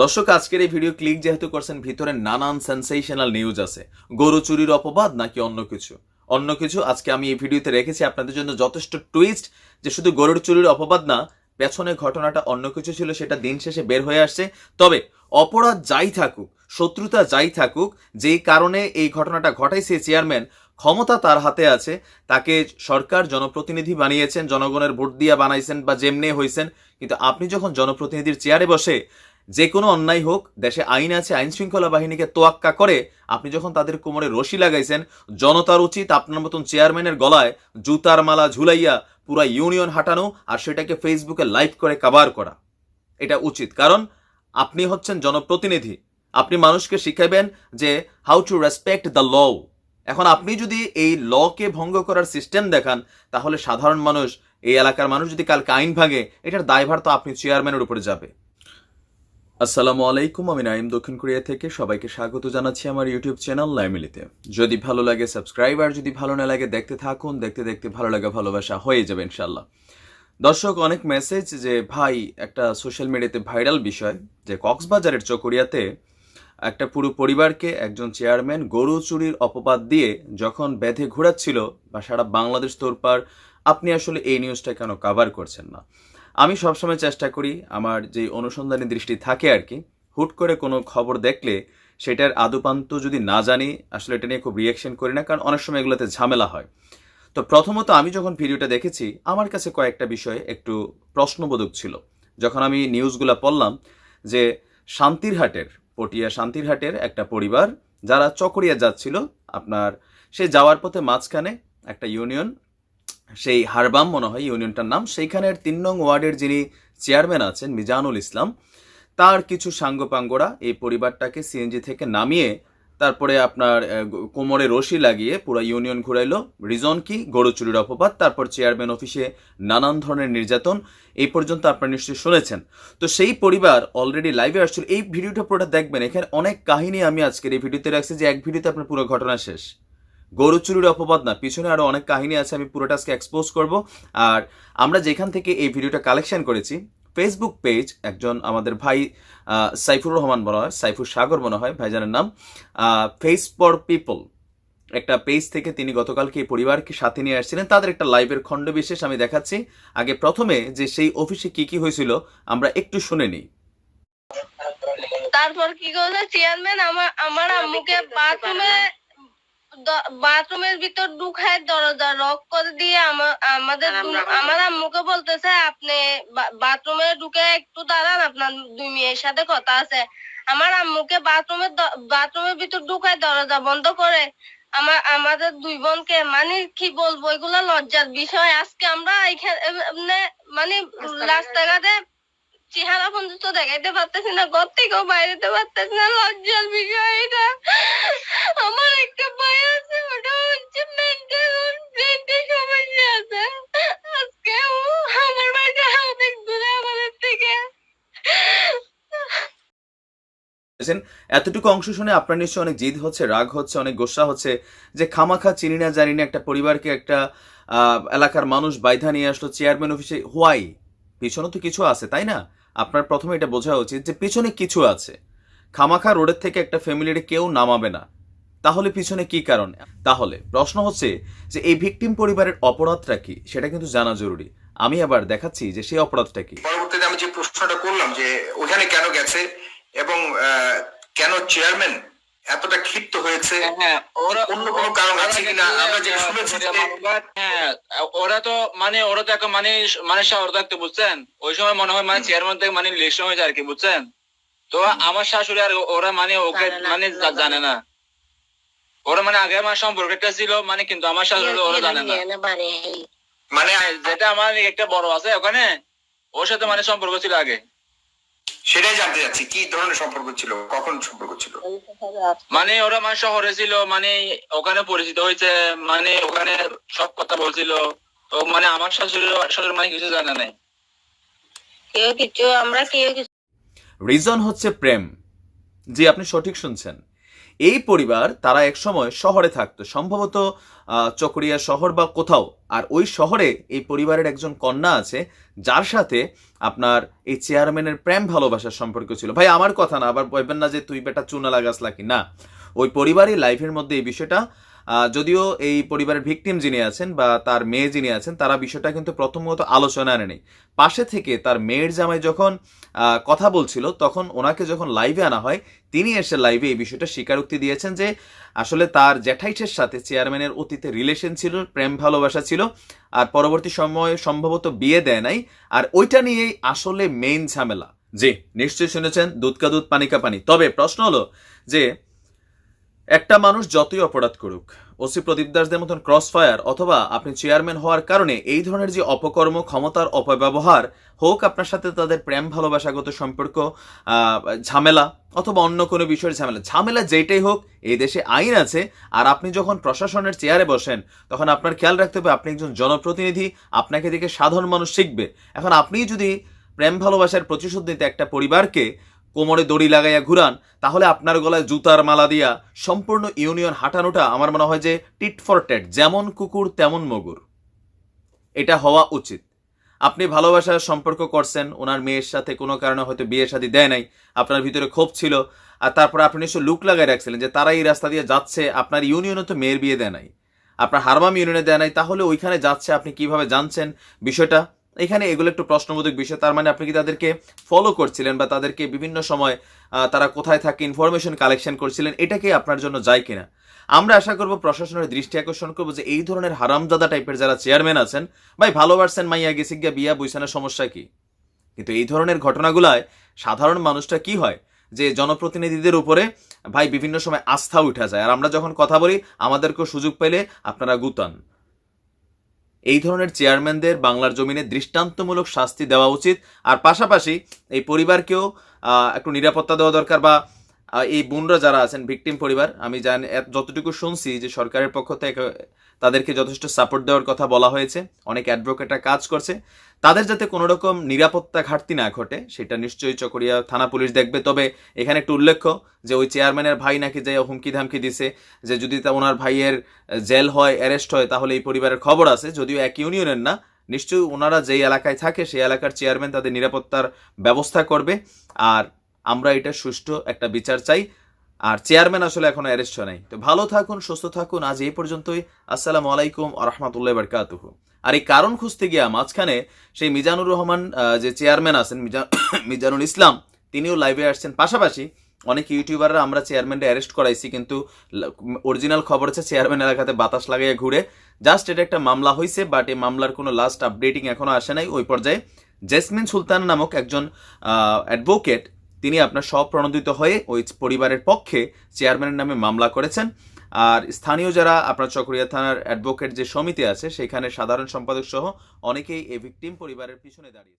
দর্শক, আজকের এই ভিডিও ক্লিক যেহেতু করছেন, ভিতরে নানান সেন্সেশনাল নিউজ আছে। গরু চুরির অপবাদ নাকি অন্য কিছু? অন্য কিছু আজকে আমি এই ভিডিওতে রেখেছি। আপনাদের জন্য যথেষ্ট টুইস্ট যে শুধু গরুর চুরির অপবাদ না পেছনে ঘটনাটা অন্য কিছু ছিল, সেটা দিন শেষে বের হয়ে আসছে। তবে অপরাধ যাই থাকুক, শত্রুতা যাই থাকুক যেই কারণে এই ঘটনাটা ঘটাইছে চেয়ারম্যান ক্ষমতা তার হাতে আছে। তাকে সরকার জনপ্রতিনিধি বানিয়েছেন, জনগণের ভোট দিয়া বানাইছেন বা যেমনে হয়েছেন কিন্তু আপনি যখন জনপ্রতিনিধির চেয়ারে বসে যে কোনো অন্যায় হোক, দেশে আইন আছে, আইন শৃঙ্খলা বাহিনীকে তোয়াক্কা করে, আপনি যখন তাদের কোমরে রশি লাগাইছেন, জনতার উচিত আপনার মতন চেয়ারম্যানের গলায় জুতার মালা ঝুলাইয়া পুরা ইউনিয়ন হাঁটানো আর সেটাকে ফেসবুকে লাইভ করে কাভার করা। এটা উচিত। কারণ আপনি হচ্ছেন জনপ্রতিনিধি। আপনি মানুষকে শিখাবেন যে how to respect the law এখন আপনি যদি এই লকে ভঙ্গ করার সিস্টেম দেখান, তাহলে সাধারণ মানুষ, এই এলাকার মানুষ যদি কালকে আইন ভাঙে, এটার দায়ভার তো আপনি চেয়ারম্যানের উপরে যাবে। আসসালামু আলাইকুম, আমি নাইম দক্ষিণ কোরিয়া থেকে। সবাইকে স্বাগত জানাচ্ছি আমার ইউটিউব চ্যানেল লাইমিলিতে। যদি ভালো লাগে সাবস্ক্রাইব, আর যদি ভালো না লাগে দেখতে থাকুন। দেখতে দেখতে ভালো লাগা ভালোবাসা হয়ে যাবে ইনশাল্লাহ দর্শক, অনেক মেসেজ যে, ভাই, একটা সোশ্যাল মিডিয়াতে ভাইরাল বিষয়, যে কক্সবাজারের চকরিয়াতে একটা পুরো পরিবারকে একজন চেয়ারম্যান গরু চুরির অপবাদ দিয়ে যখন বেঁধে ঘোরাচ্ছিল বা সারা বাংলাদেশ তোরপার আপনি আসলে এই নিউজটা কেন কাভার করছেন না? আমি সবসময় চেষ্টা করি আমার যে অনুসন্ধানী দৃষ্টি থাকে আর কি, হুট করে কোনো খবর দেখলে সেটার আদুপান্ত যদি না জানি, আসলে এটা নিয়ে খুব রিয়াকশন করি না, কারণ অনেক সময় এগুলোতে ঝামেলা হয়। তো প্রথমত আমি যখন ভিডিওটা দেখেছি, আমার কাছে কয়েকটা বিষয় একটু প্রশ্নবোধক ছিল। যখন আমি নিউজগুলো পড়লাম যে শান্তিরহাটের, পটিয়া শান্তিরহাটের একটা পরিবার, যারা চকরিয়া যাচ্ছিল, আপনার সে যাওয়ার পথে মাঝখানে একটা ইউনিয়ন সেই হারবাম মনে হয় ইউনিয়নটার নাম। সেইখানের তিন নং ওয়ার্ডের যিনি চেয়ারম্যান আছেন মিজানুল ইসলাম, তার কিছু সাঙ্গপাঙ্গরা এই পরিবারটাকে সিএনজি থেকে নামিয়ে তারপরে আপনার কোমরে রশি লাগিয়ে পুরো ইউনিয়ন ঘুরাইলো। রিজন কি? গরু চুরির অপবাদ। তারপর চেয়ারম্যান অফিসে নানান ধরনের নির্যাতন। এই পর্যন্ত আপনারা নিশ্চয়ই শুনেছেন। তো সেই পরিবার অলরেডি লাইভে আসছিল। এই ভিডিওটা পুরোটা দেখবেন। এখানে অনেক কাহিনী আমি আজকের এই ভিডিওতে রাখছি যে এক ভিডিওতে আপনার পুরো ঘটনা শেষ। গরু চুরির অপবাদ না, পিছনে আরও অনেক কাহিনী আছে, আমি পুরোটা আজকে এক্সপোজ করব। আর আমরা যেখান থেকে এই ভিডিওটা কালেকশন করেছি ফেসবুক পেজ একজন আমাদের ভাই সাইফুর রহমান মনে হয়, সাইফুর সাগর মনে হয় ভাইজানের নাম ফেস ফর পিপল একটা পেজ থেকে তিনি গতকালকে এই পরিবারকে সাথে নিয়ে আসছিলেন। তাদের একটা লাইভের খণ্ড বিশেষ আমি দেখাচ্ছি। আগে প্রথমে যে সেই অফিসে কি কি হয়েছিল, আমরা একটু শুনে নিই। তারপর কি করছে চেয়ারম্যান আমার আমার আম্মুকে বাথরুমে বাথরুমের ভিতর ঢুকায় দরজা লক করে দিয়ে আমাদের আমার আম্মুকে বলতেছে আপনি বাথরুমে ঢুকে একটু দাঁড়ান আপনার দুই মেয়ের সাথে কথা আছে। আমার আম্মুকে বাথরুমের বাথরুমের ভিতর ঢুকায় দরজা বন্ধ করে আমার আমাদের দুই বোনকে মানে কি বলব? এগুলো লজ্জার বিষয়। আজকে আমরা এখানে মানে রাস্তাঘাটে চেহারা পর্যন্ত দেখাইতে পারতেছি না ঘর থেকেও বাইরেতে পারতেছি না। লজ্জার বিষয় এটা। আমার একটা বলেছেন, এতটুকু অংশ শুনে আপনার নিশ্চয়ই অনেক জিদ হচ্ছে রাগ হচ্ছে অনেক গোসা হচ্ছে যে খামাখা চিনি না জানি না একটা পরিবারকে একটা এলাকার মানুষ বাইধা নিয়ে আসলো চেয়ারম্যান অফিসে হোয়াই? পিছনে তো কিছু আছে তাই না? আপনার প্রথমে এটা বোঝা উচিত যে পিছনে কিছু আছে। খামাখা রোডের থেকে একটা ফ্যামিলির কেউ নামাবে না। তাহলে পিছনে কি কারণ? তাহলে প্রশ্ন হচ্ছে যে এই ভিকটিম পরিবারের অপরাধটা কি? সেটা কিন্তু জানা জরুরি। আমি আবার দেখাচ্ছি যে সেই অপরাধটা কি? পরবর্তীতে আমি যে প্রশ্নটা করলাম যে ওখানে কেন গেছে এবং আহ, কেন চেয়ারম্যান এতটা ক্ষিপ্ত হয়েছে? হ্যাঁ ওরা অন্য কোনো কারণ আছে কিনা? আমরা যে শুনেছি ওরা হ্যাঁ ওরা তো মানে ওরা তো এখন মানে মানে শহর থাকতে বুঝছেন? ওই সময় মনে হয় মানে চেয়ারম্যান থেকে মানে ইলেকশন হয়েছে আর কি বুঝছেন? তো আমার শাশুড়ি আর ওরা মানে ওকে মানে জানে না। ওরা মানে আগে আমার সম্পর্ক একটা ছিল মানে কিন্তু আমার শাশুড়ি ওরা জানে না। মানে হ্যাঁ, যেটা আমার একটা বড় আছে ওখানে ওর সাথে মানে সম্পর্ক ছিল আগে। সেটাই জানতে চাচ্ছি কি ধরনের সম্পর্ক ছিল কখন সম্পর্ক ছিল? মানে ওরা মানে শহরে ছিল মানে ওখানে পরিচিত হয়েছে মানে ওখানে সব কথা বলছিল। তো মানে আমার শাশুড়ি শাশুড়ি মানে কিছু জানা নাই। কেউ কিছু আমরা কেউ কিছু রিজন হচ্ছে প্রেম। জি আপনি সঠিক শুনছেন। এই পরিবার তারা একসময় শহরে থাকতো। সম্ভবত চকরিয়া শহর বা কোথাও। আর ওই শহরে এই পরিবারের একজন কন্যা আছে, যার সাথে আপনার এই চেয়ারম্যানের প্রেম ভালোবাসার সম্পর্ক ছিল। ভাই, আমার কথা না, আবার বলবেন না যে তুই বেটা চুনা লাগাস লাগি না ওই পরিবারই লাইফের মধ্যে এই বিষয়টা যদিও এই পরিবারের ভিকটিম যিনি আছেন বা তার মেয়ে যিনি আছেন, তারা বিষয়টা কিন্তু প্রথমত আলোচনা আনে নেই পাশে থেকে তার মেয়ের জামাই যখন কথা বলছিল, তখন ওনাকে যখন লাইভে আনা হয়, তিনি এসে লাইভে এই বিষয়টা স্বীকারোক্তি দিয়েছেন যে, আসলে তার জ্যাঠাইটের সাথে চেয়ারম্যানের অতীতে রিলেশন ছিল, প্রেম ভালোবাসা ছিল, আর পরবর্তী সময়ে সম্ভবত বিয়ে দেয় নাই, আর ওইটা নিয়েই আসলে মেইন ঝামেলা। জি, নিশ্চয়ই শুনেছেন, দুধকা দুধ, পানিকা পানি। তবে প্রশ্ন হলো যে একটা মানুষ যতই অপরাধ করুক, ওসি প্রদীপ দাসদের মতন ক্রস ফায়ার অথবা আপনি চেয়ারম্যান হওয়ার কারণে এই ধরনের যে অপকর্ম, ক্ষমতার অপব্যবহার হোক আপনার সাথে তাদের প্রেম, ভালোবাসাগত সম্পর্ক ঝামেলা অথবা অন্য কোনো বিষয়ের ঝামেলা ঝামেলা যেটাই হোক, এই দেশে আইন আছে আর আপনি যখন প্রশাসনের চেয়ারে বসেন, তখন আপনার খেয়াল রাখতে হবে আপনি একজন জনপ্রতিনিধি, আপনাকে দেখে সাধারণ মানুষ শিখবে। এখন আপনি যদি প্রেম, ভালোবাসার প্রতিশোধ নিতে একটা পরিবারকে কোমরে দড়ি লাগাইয়া ঘুরান, তাহলে আপনার গলায় জুতার মালা দিয়া সম্পূর্ণ ইউনিয়ন হাঁটানোটা আমার মনে হয় যে টিট ফর টেট, যেমন কুকুর তেমন মগুর। এটা হওয়া উচিত। আপনি ভালোবাসার সম্পর্ক করছেন, ওনার মেয়ের সাথে কোনো কারণে হয়তো বিয়ে শাদী দেয় নাই, আপনার ভিতরে ক্ষোভ ছিল, আর তারপর আপনি নিশ্চয় লুক লাগাই রাখছিলেন যে তারা এই রাস্তা দিয়ে যাচ্ছে, আপনার ইউনিয়নে তো মেয়ের বিয়ে দেয় নাই। আপনার হারবাম ইউনিয়নে দেয় নাই, তাহলে ওইখানে যাচ্ছে, আপনি কীভাবে জানছেন? বিষয়টা এখানে এগুলো একটু প্রশ্নবোধক বিষয়। তার মানে আপনি কি তাদেরকে ফলো করছিলেন বা তাদেরকে বিভিন্ন সময় তারা কোথায় থাকে ইনফরমেশন কালেকশন করছিলেন এটাকে আপনার জন্য যায় কিনা? আমরা আশা করব প্রশাসনের দৃষ্টি আকর্ষণ করব যে এই ধরনের হারামজাদা টাইপের যারা চেয়ারম্যান আছেন, ভাই ভালোবাসছেন মাইয়া গেছে গিয়া বিয়া বইসানের সমস্যা কি? কিন্তু এই ধরনের ঘটনাগুলায় সাধারণ মানুষটা কি হয়? যে জনপ্রতিনিধিদের উপরে ভাই বিভিন্ন সময় আস্থা উঠা যায়। আর আমরা যখন কথা বলি, আমাদেরকেও সুযোগ পেলে আপনারা গুতান। এই ধরনের চেয়ারম্যানদের বাংলার জমিনে দৃষ্টান্তমূলক শাস্তি দেওয়া উচিত। আর পাশাপাশি এই পরিবারকেও একটু নিরাপত্তা দেওয়া দরকার বা এই বোনরা যারা আছেন ভিকটিম পরিবার, আমি জানি যতটুকু শুনছি যে সরকারের পক্ষ থেকে তাদেরকে যথেষ্ট সাপোর্ট দেওয়ার কথা বলা হয়েছে। অনেক অ্যাডভোকেটরা কাজ করছে। তাদের যাতে কোনো রকম নিরাপত্তা ঘাটতি না ঘটে, সেটা নিশ্চয়ই চকরিয়া থানা পুলিশ দেখবে। তবে এখানে একটু উল্লেখ্য যে ওই চেয়ারম্যানের ভাই নাকি যে হুমকি ধামকি দিছে, যে যদি তা ওনার ভাইয়ের জেল হয় অ্যারেস্ট হয়, তাহলে এই পরিবারের খবর আছে। যদিও এক ইউনিয়নের না, নিশ্চয়ই ওনারা যেই এলাকায় থাকে, সেই এলাকার চেয়ারম্যান তাদের নিরাপত্তার ব্যবস্থা করবে। আর আমরা এটা সুষ্ঠু একটা বিচার চাই। আর চেয়ারম্যান আসলে এখন অ্যারেস্ট নাই। তো ভালো থাকুন, সুস্থ থাকুন। আজ এই পর্যন্তই। আসসালামু আলাইকুম আ রহমতুল্লাহ বারকাতুহ। আর এই কারণ খুঁজতে গিয়া মাঝখানে সেই মিজানুর রহমান যে চেয়ারম্যান আছেন, মিজা- মিজানুল ইসলাম, তিনিও লাইভে আসছেন। পাশাপাশি অনেক ইউটিউবাররা আমরা চেয়ারম্যানকে অ্যারেস্ট করাইছি, কিন্তু অরিজিনাল খবর হচ্ছে চেয়ারম্যান এলাকাতে বাতাস লাগাইয়া ঘুরে। জাস্ট এটা একটা মামলা হয়েছে বাট এই মামলার কোনো লাস্ট আপডেটিং এখনও আসে নাই। ওই পর্যায়ে জেসমিন সুলতান নামক একজন অ্যাডভোকেট তিনি আপনার স্বপ্রণোদিত হয়ে ওই পরিবারের পক্ষে চেয়ারম্যানের নামে মামলা করেছেন। আর স্থানীয় যারা আপনার চকরিয়া থানার অ্যাডভোকেট যে সমিতি আছে, সেখানে সাধারণ সম্পাদক সহ অনেকেই এ ভিক্টিম পরিবারের পিছনে দাঁড়িয়ে